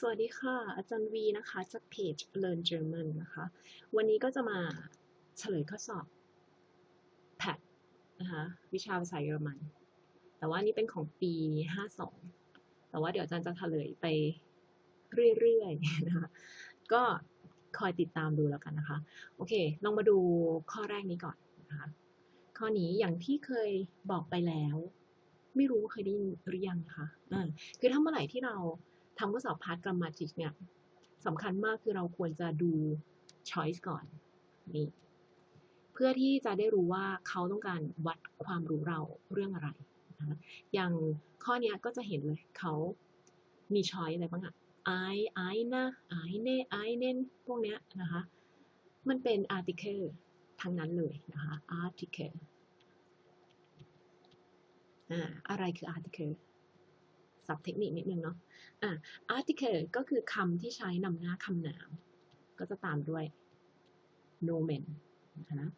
สวัสดีค่ะ อาจารย์วีนะคะจากเพจ Learn German นะคะ วันนี้ก็จะมาเฉลยข้อสอบ PAT นะคะวิชาภาษาเยอรมัน แต่ว่านี่เป็นของปี 52 แต่ว่าเดี๋ยวอาจารย์จะเฉลยไปเรื่อยๆนะคะก็คอยติดตามดูแล้วกันนะคะ โอเค ลองมาดูข้อแรกนี้ก่อนนะคะข้อนี้อย่างที่เคยบอกไปแล้ว ไม่รู้เคยได้ยินหรือยังนะคะอ่าคือถ้าเมื่อไหร่ที่เรา ทำข้อสอบพาร์ทกร m ม a ติกเนี่ยสำคัญมากคือเราควรจะดู choice ก่อนนี่เพื่อที่จะได้รู้ว่าเขาต้องการวัดความรู้เราเรื่องอะไรนะอย่างข้อนี้ก็จะเห็นเลยเขามี choice อะไรบ้างอะ I I นะ I เน่ I เน่นพวกเนี้ยนะคะมันเป็น article ทั้งนั้นเลยนะคะ article อะไรคือ article ศัพท์เทคนิคนิดนึงเนาะอะ article ก็คือคำที่ใช้นำหน้าคำนาม ก็จะตามด้วย nomen นะคะ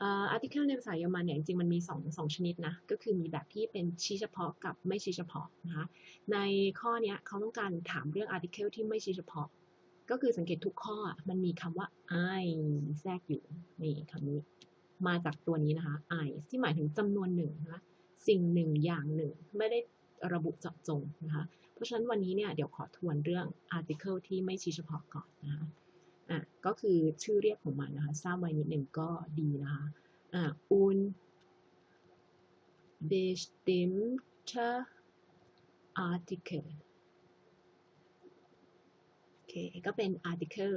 อ่อ article ในภาษาเยอรมันเนี่ยจริงๆมันมีสองสองชนิดนะ ก็คือมีแบบที่เป็นชี้เฉพาะกับไม่ชี้เฉพาะนะคะในข้อนี้เขาต้องการถามเรื่อง article ที่ไม่ชี้เฉพาะ ก็คือสังเกตทุกข้อมันมีคำว่า I แทรกอยู่นี่คำนี้มาจากตัวนี้นะคะ I ที่หมายถึงจำนวนหนึ่งนะคะสิ่งหนึ่งอย่างหนึ่ง ไม่ได้ ระบุเจาะจงนะคะเพราะฉะนั้นวันนี้เนี่ยเดี๋ยวขอทวนเรื่อง article ที่ไม่ชี้เฉพาะก่อนนะคะอะก็คือชื่อเรียกของมันนะคะทราบไว้นิดหนึ่งก็ดีนะคะอะ un bestimmter article โอเคก็เป็น article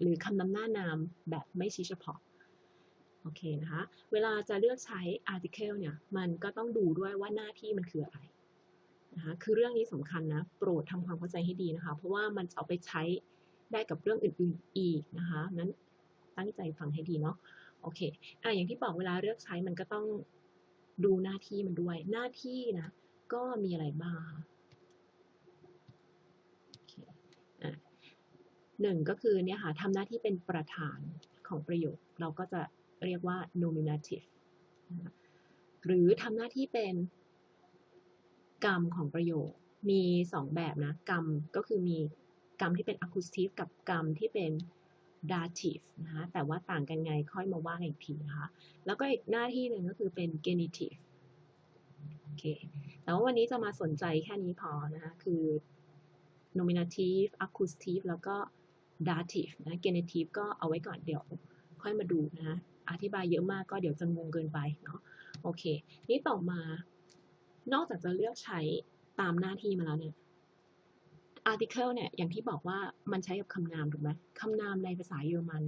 หรือคำนำหน้านามแบบไม่ชี้เฉพาะโอเคนะคะ เวลาจะเลือกใช้ article เนี่ย มันก็ต้องดูด้วยว่าหน้าที่มันคืออะไร นะคะคือเรื่องนี้สำคัญนะโปรดทำความเข้าใจให้ดีนะคะ เพราะว่ามันจะเอาไปใช้ได้กับเรื่องอื่นๆอีกนะคะนั้นตั้งใจฟังให้ดีเนาะโอเคอะอย่างที่บอกเวลาเลือกใช้มันก็ต้องดูหน้าที่มันด้วย หน้าที่นะก็มีอะไรบ้างหนึ่งก็คือเนี่ยค่ะทำหน้าที่เป็นประธานของประโยค เราก็จะเรียกว่า nominative หรือทำหน้าที่เป็น กรรมของประโยคมีสองแบบนะ กรรมก็คือมีกรรมที่เป็น accusative กับกรรมที่เป็น dative นะคะแต่ว่าต่างกันไงค่อยมาว่ากันอีกทีนะคะ แล้วก็อีกหน้าที่หนึ่งก็คือเป็น genitive โอเคแต่ว่าวันนี้จะมาสนใจแค่นี้พอนะคะคือ nominative accusative แล้วก็ dative นะ genitive ก็เอาไว้ก่อนเดี๋ยวค่อยมาดูนะคะอธิบายเยอะมากก็เดี๋ยวจะงงเกินไปเนาะโอเค นี่ต่อมา นอกจากจะเลือกใช้ตามหน้าที่มาแล้วเนี่ย article เนี่ยอย่างที่บอกว่ามันใช้กับคำนามถูกไหมคำนามในภาษาเยอรมัน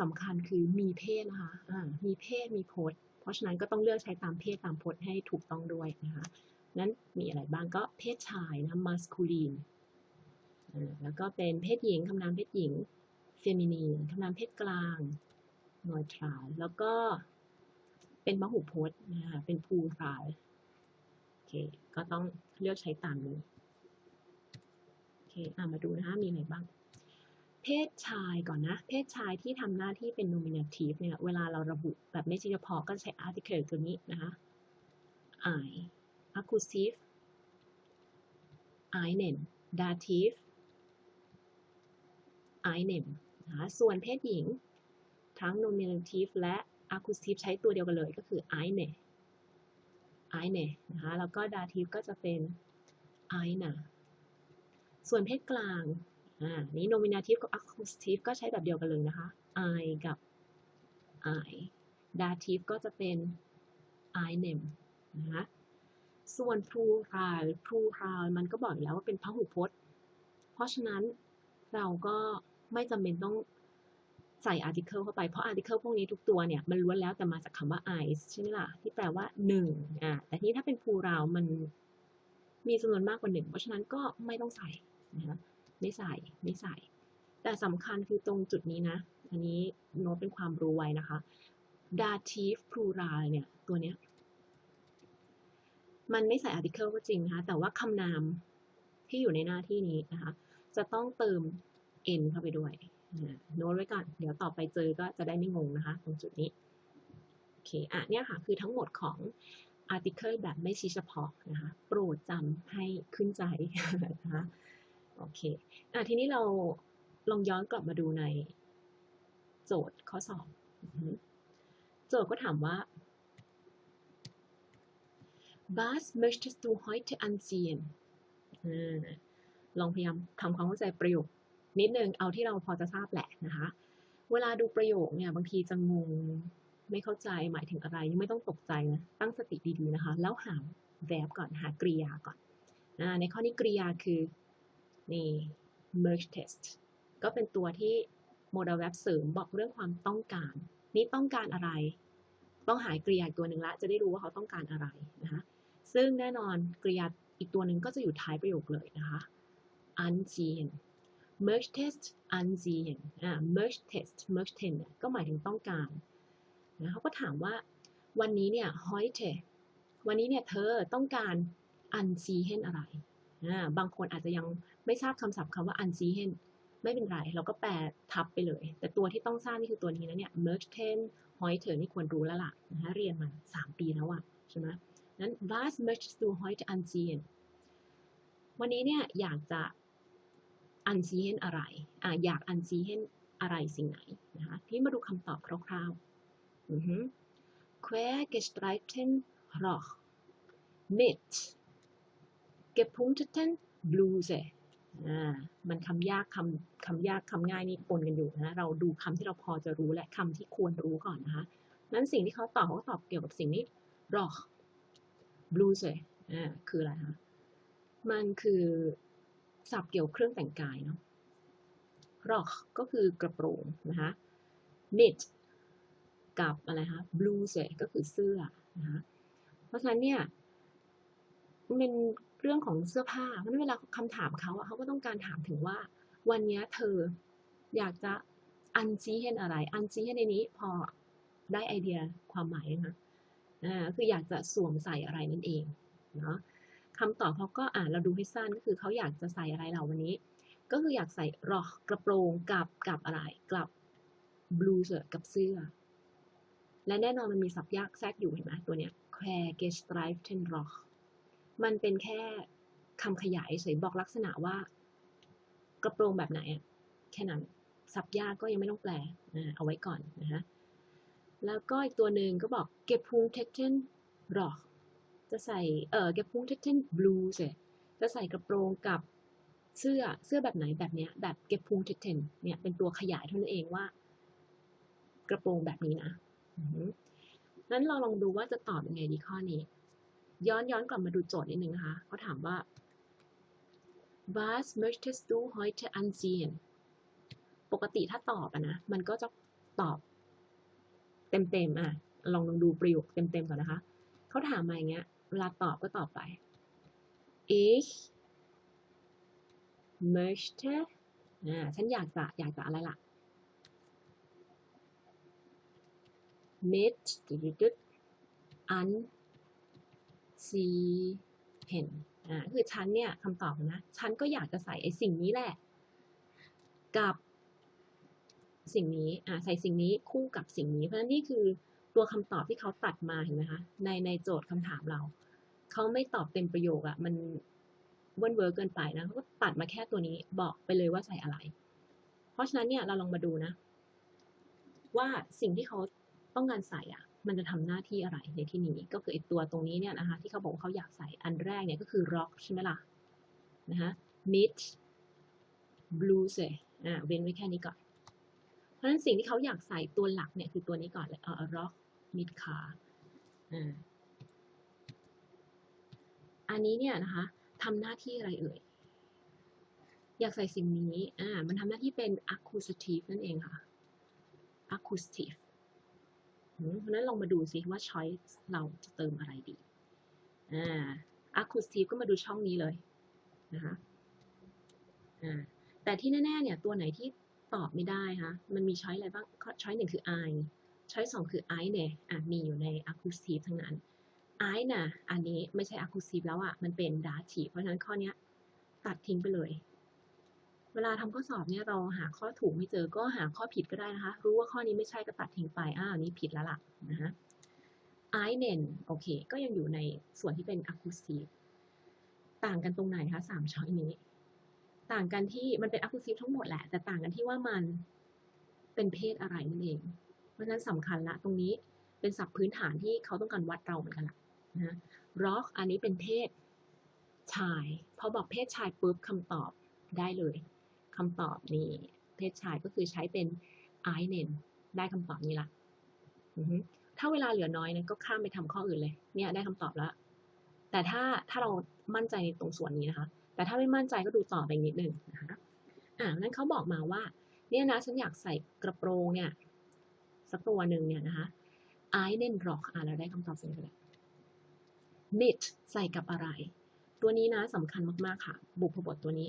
สำคัญคือมีเพศนะคะอ่ามีเพศมีพจน์ เพราะฉะนั้นก็ต้องเลือกใช้ตามเพศตามพจน์ให้ถูกต้องด้วยนะคะนั้นมีอะไรบ้างก็เพศชายนะ masculine อ่าแล้วก็เป็นเพศหญิงคำนามเพศหญิง feminine คำนามเพศกลาง neutral แล้วก็เป็นมหุพจน์นะคะเป็น plural เค ก็ต้องเลือกใช้ตามนี้โอเคอะมาดูนะคะมีอะไรบ้าง เพศชายก่อนนะ เพศชายที่ทำหน้าที่เป็น nominative เนี่ย เวลาเราระบุแบบไม่เฉพาะก็ใช้ article ตัวนี้นะคะ I accusative einen dative einen นะคะส่วนเพศหญิง ทั้ง nominative และ accusative ใช้ตัวเดียวกันเลยก็คือ eine eine นะคะแล้วก็ dative ก็จะเป็น eine ส่วนเพศกลางอ่านี้ nominative กับ accusative ก็ใช้แบบเดียวกันเลยนะคะ I กับ I dative ก็จะเป็น einem นะคะส่วน plural plural มันก็บอกอยู่แล้วว่าเป็นพหุพจน์ เพราะฉะนั้นเราก็ไม่จำเป็นต้อง ใส่ article เข้าไป เพราะ article พวกนี้ทุกตัวเนี่ย มันล้วนแล้วแต่มาจากคำว่า I ใช่ไหมล่ะ ที่แปลว่าหนึ่งอ่าแต่นี้ถ้าเป็น plural มันมีจำนวนมากกว่าหนึ่งเพราะฉะนั้นก็ไม่ต้องใส่นะไม่ใส่ไม่ใส่ แต่สำคัญคือตรงจุดนี้นะ อันนี้โน้ตเป็นความรู้ไว้นะคะ dative plural เนี่ย ตัวเนี้ย มันไม่ใส่ article ก็จริงนะคะ แต่ว่าคำนามที่อยู่ในหน้าที่นี้นะคะ จะต้องเติม n เข้าไปด้วย โน้ตไว้ก่อน เดี๋ยวต่อไปเจอก็จะได้ไม่งงนะคะตรงจุดนี้ โอเค อะเนี่ยค่ะ คือทั้งหมดของ article แบบไม่ชี้เฉพาะนะคะ โปรดจำให้ขึ้นใจนะคะ โอเค อะทีนี้เราลองย้อนกลับมาดูในโจทย์ข้อสอบโจทย์ก็ถามว่า Was möchtest du heute anziehen ลองพยายามทำความเข้าใจประโยค นิดนึงเอาที่เราพอจะทราบแหละนะคะ เวลาดูประโยคเนี่ยบางทีจะงงไม่เข้าใจหมายถึงอะไรยังไม่ต้องตกใจนะตั้งสติดีๆนะคะ แล้วหา verb ก่อนหากริยาก่อนอในข้อนี้กริยาคือนี่ merge test ก็เป็นตัวที่ modal verb เสริมบอกเรื่องความต้องการ นี่ต้องการอะไร ต้องหากริยาตัวหนึ่งละ จะได้รู้ว่าเขาต้องการอะไรนะคะซึ่งแน่นอนกริยาอีกตัวหนึ่งก็จะอยู่ท้ายประโยคเลยนะคะ anziehen merge test anziehen อ่า merge test merge test เนี่ยก็หมายถึงต้องการนะเขาก็ถามว่าวันนี้เนี่ย heute วันนี้เนี่ยเธอต้องการ anziehen อะไรอ่าบางคนอาจจะยังไม่ทราบคำศัพท์คำว่า anziehen ไม่เป็นไร เราก็แปลทับไปเลย แต่ตัวที่ต้องทราบนี่คือตัวนี้นะเนี่ย merge test heute นี่ควรรู้แล้วล่ะนะคะเรียนมา 3 ปีแล้วอะใช่ไหมนั้น was möchtest du heute anziehen วันนี้เนี่ยอยากจะ อันซีเฮนอะไรอะอยากอันซีเฮนอะไรสิ่งไหนนะคะที่มาดูคำตอบคร่าวๆอือฮึ quer gestreiften Roch mit gepunkteten Bluse อ่ามันคำยากคำคำยากคำง่ายนี่ปนกันอยู่นะเราดูคำที่เราพอจะรู้และคำที่ควรรู้ก่อนนะคะนั้นสิ่งที่เขาตอบเขาตอบเกี่ยวกับสิ่งนี้ Roch Bluse อ่าคืออะไรคะมันคือ ศัพท์เกี่ยวเครื่องแต่งกายเนาะ rock ก็คือกระโปรงนะคะ knit กับอะไรคะ blouse ก็คือเสื้อนะคะ เพราะฉะนั้นเนี่ยมันเป็นเรื่องของเสื้อผ้าเพราะฉะนั้นเวลาคำถามเขาอะเขาก็ต้องการถามถึงว่า วันนี้เธออยากจะอันซีเห็นอะไร อันซีเห็นในนี้พอได้ไอเดียความหมายนะอ่าคืออยากจะสวมใส่อะไรนั่นเองเนาะ คำตอบเขาก็อ่านเราดูให้สั้นก็คือเขาอยากจะใส่อะไรเราวันนี้ ก็คืออยากใส่รอกกระโปรงกับกับอะไรกับบลูเส์กับเสื้อ และแน่นอนมันมีสับยากแทรกอยู่เห็นไหมตัวเนี้ย quer gestreiften Roch มันเป็นแค่คำขยายเฉยบอกลักษณะว่า กระโปรงแบบไหนอะแค่นั้นสับยากก็ยังไม่ต้องแปลเอาไว้ก่อนนะฮะแล้วก็อีกตัวหนึ่งก็บอก gepunkteten Roch จะใส่เอ่อ gepunkteten Bluse จะใส่กระโปรงกับเสื้อเสื้อแบบไหนแบบเนี้ยแบบ gepunkteten เนี่ยเป็นตัวขยายเท่านั้นเองว่า กระโปรงแบบนี้นะนั้นเราลองดูว่าจะตอบยังไงดีข้อนี้ ย้อนย้อนกลับมาดูโจทย์นิดนึงนะคะเขาถามว่า was möchtest du heute anziehen ปกติถ้าตอบอะนะ มันก็จะตอบเต็มๆอะ ลองลองดูประโยคเต็มๆก่อนนะคะ เขาถามมาอย่างเงี้ย เวลาตอบก็ตอบไป ich möchte อ่าฉันอยากจะอยากจะอะไรล่ะ mit ดึดๆ an sie hen อ่าคือฉันเนี่ยคำตอบนะ ฉันก็อยากจะใส่ไอ้สิ่งนี้แหละ กับสิ่งนี้อ่าใส่สิ่งนี้คู่กับสิ่งนี้ เพราะฉะนั้นนี่คือตัวคำตอบที่เขาตัดมาเห็นไหมคะ ในในโจทย์คำถามเรา เขาไม่ตอบเต็มประโยคอะมันเวิร์นเวิร์เกินไปนะเขาก็ตัดมาแค่ตัวนี้บอกไปเลยว่าใส่อะไร เพราะฉะนั้นเนี่ยเราลองมาดูนะ ว่าสิ่งที่เขาต้องการใส่อะมันจะทำหน้าที่อะไรในที่นี้ก็คือไอตัวตรงนี้เนี่ยนะคะที่เขาบอกว่าเขาอยากใส่อันแรกเนี่ยก็คือ rock ใช่ไหมล่ะนะคะ mid blues อ่าเว้นไว้แค่นี้ก่อน เพราะฉะนั้นสิ่งที่เขาอยากใส่ตัวหลักเนี่ยคือตัวนี้ก่อนเลยเออ rock mid car อ่า อันนี้เนี่ยนะคะทำหน้าที่อะไรเอ่ย อยากใส่สิ่งนี้ อ่า มันทำหน้าที่เป็น accusative นั่นเองค่ะ accusative เพราะนั้นลองมาดูซิว่า choice เราจะเติมอะไรดี อ่า accusative ก็มาดูช่องนี้เลยนะคะ อ่า แต่ที่แน่ๆเนี่ยตัวไหนที่ตอบไม่ได้คะมันมี choice อะไรบ้าง choice หนึ่งคือ I choice สองคือ I เนี่ย อะ มีอยู่ใน accusative ทั้งนั้น I น่ะ อันนี้ไม่ใช่ accusative แล้วอะ มันเป็น dative เพราะฉะนั้นข้อเนี้ยตัดทิ้งไปเลย เวลาทำข้อสอบเนี่ยเราหาข้อถูกไม่เจอก็หาข้อผิดก็ได้นะคะ รู้ว่าข้อนี้ไม่ใช่ก็ตัดทิ้งไป อ้าวนี้ผิดแล้วล่ะนะฮะ I เนนโอเค ก็ยังอยู่ในส่วนที่เป็น accusative ต่างกันตรงไหนคะสามช้อยนี้ ต่างกันที่มันเป็น accusif ทั้งหมดแหละ แต่ต่างกันที่ว่ามันเป็นเพศอะไรนั่นเอง เพราะฉะนั้นสำคัญละตรงนี้เป็นศัพท์พื้นฐานที่เขาต้องการวัดเราเหมือนกันละ นะ rock อันนี้เป็นเพศชาย พอบอกเพศชายปุ๊บคำตอบได้เลยคำตอบนี่เพศชายก็คือใช้เป็น I n e n ได้คำตอบนี้ละถ้าเวลาเหลือน้อยเนี่ยก็ข้ามไปทำข้ออื่นเลย เนี่ยได้คำตอบแล้ว แต่ถ้าถ้าเรามั่นใจในตรงส่วนนี้นะคะ แต่ถ้าไม่มั่นใจก็ดูต่อไปนิดนึงนะคะอ่านั้นเขาบอกมาว่า เนี่ยนะฉันอยากใส่กระโปรงเนี่ยสักตัวหนึ่งเนี่ยนะคะ I n e n rock อ่าเราได้คำตอบเสร็จแล้ว knit ใส่กับอะไร ตัวนี้นะสำคัญมาก ๆ ค่ะ บุพบทตัวนี้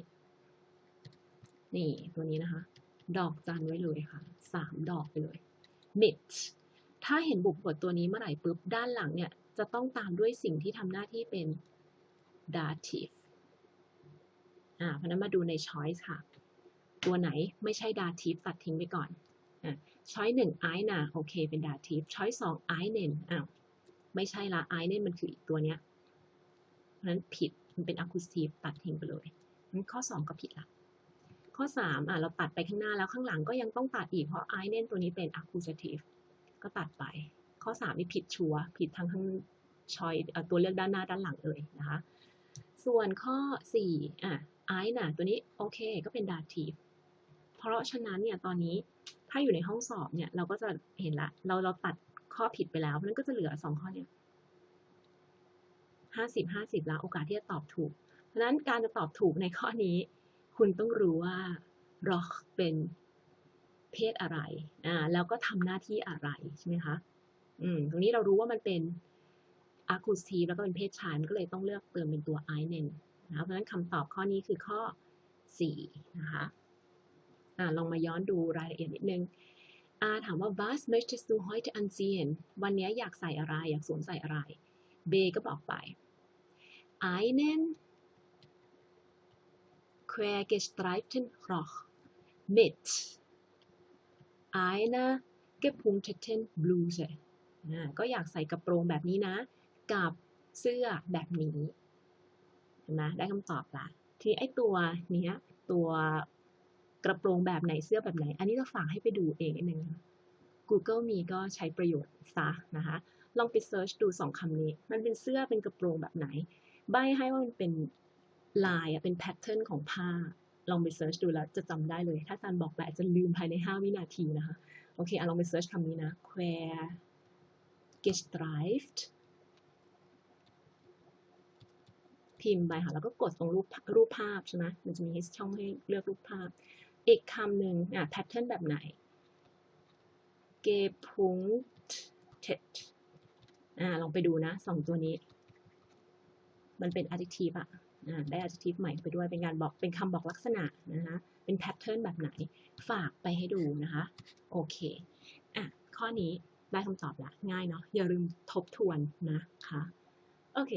นี่ตัวนี้นะคะ ดอกจันไว้เลยค่ะ สามดอกไปเลย knit ถ้าเห็นบุพบทตัวนี้เมื่อไหร่ปุ๊บ ด้านหลังเนี่ย จะต้องตามด้วยสิ่งที่ทำหน้าที่เป็น dative อ่าเพราะนั้นมาดูใน choice ค่ะ ตัวไหนไม่ใช่ dative ตัดทิ้งไปก่อนอ่า choice หนึ่ง I นะโอเค เป็น dative choice สอง I เนนอ้าว ไม่ใช่ละ I เนนมันคืออีกตัวเนี้ยเพราะนั้นผิดมันเป็น accusative ตัดทิ้งไปเลยงั้นข้อสองก็ผิดละข้อสามอะเราตัดไปข้างหน้าแล้วข้างหลังก็ยังต้องตัดอีกเพราะ I เนนตัวนี้เป็น accusative ก็ตัดไป ข้อสามนี่ผิดชัวผิดทั้งทั้งชอยตัวเลือกด้านหน้าด้านหลังเลยนะคะ ส่วนข้อสี่อะ I น่ะตัวนี้โอเคก็เป็น dative เพราะฉะนั้นเนี่ยตอนนี้ถ้าอยู่ในห้องสอบเนี่ยเราก็จะเห็นละเราเราตัด ข้อผิดไปแล้วเพราะนั้นก็จะเหลือสองข้อเนี่ยห้าสิบห้าสิบแล้วโอกาสที่จะตอบถูก เพราะฉะนั้นการจะตอบถูกในข้อนี้ คุณต้องรู้ว่า rock เป็นเพศอะไร อ่า แล้วก็ทำหน้าที่อะไรใช่ไหมคะ อืม ตรงนี้เรารู้ว่ามันเป็น accusative แล้วก็เป็นเพศชาย มันก็เลยต้องเลือกเติมเป็นตัว I เนนนะ เพราะฉะนั้นคำตอบข้อนี้คือข้อ 4 นะคะ อ่า ลองมาย้อนดูรายละเอียดนิดนึง อาถามว่า was möchtest du heute anziehen วันนี้อยากใส่อะไร อยากสวมใส่อะไร เบก็บอกไป einen quergestreiften Rock mit einer gepunkteten Bluse อ่ก็อยากใส่กระโปรงแบบนี้นะ กับเสื้อแบบนี้เห็นไหมได้คำตอบละทีไอ้ตัวเนี้ยตัว กระโปรงแบบไหนเสื้อแบบไหน อันนี้จะฝากให้ไปดูเองนิดนึง Google มีก็ใช้ประโยชน์ซะนะคะ ลองไปเซิร์ชดูสองคำนี้ มันเป็นเสื้อเป็นกระโปรงแบบไหน ใบให้ว่ามันเป็นลายอะเป็นแพทเทิร์นของผ้า ลองไปเซิร์ชดูแล้วจะจำได้เลย ถ้าอาจารย์บอกไปอาจจะลืมภายใน 5 วินาทีนะคะ โอเคอะลองไปเซิร์ชคำนี้นะ quer gestreift พิมพ์ไปค่ะ แล้วก็กดตรงรูปรูปภาพใช่ไหมมันจะมีช่องให้เลือกรูปภาพ อีกคำหนึ่งอะแพทเทิร์นแบบไหน gepunktet อ่าลองไปดูนะสองตัวนี้ มันเป็น adjective อะอ่าได้ adjective ใหม่ไปด้วยเป็นการบอกเป็นคำบอกลักษณะนะคะเป็นแพทเทิร์นแบบไหน ฝากไปให้ดูนะคะ โอเคอะข้อนี้ได้คำตอบละง่ายเนาะอย่าลืมทบทวนนะคะ โอเค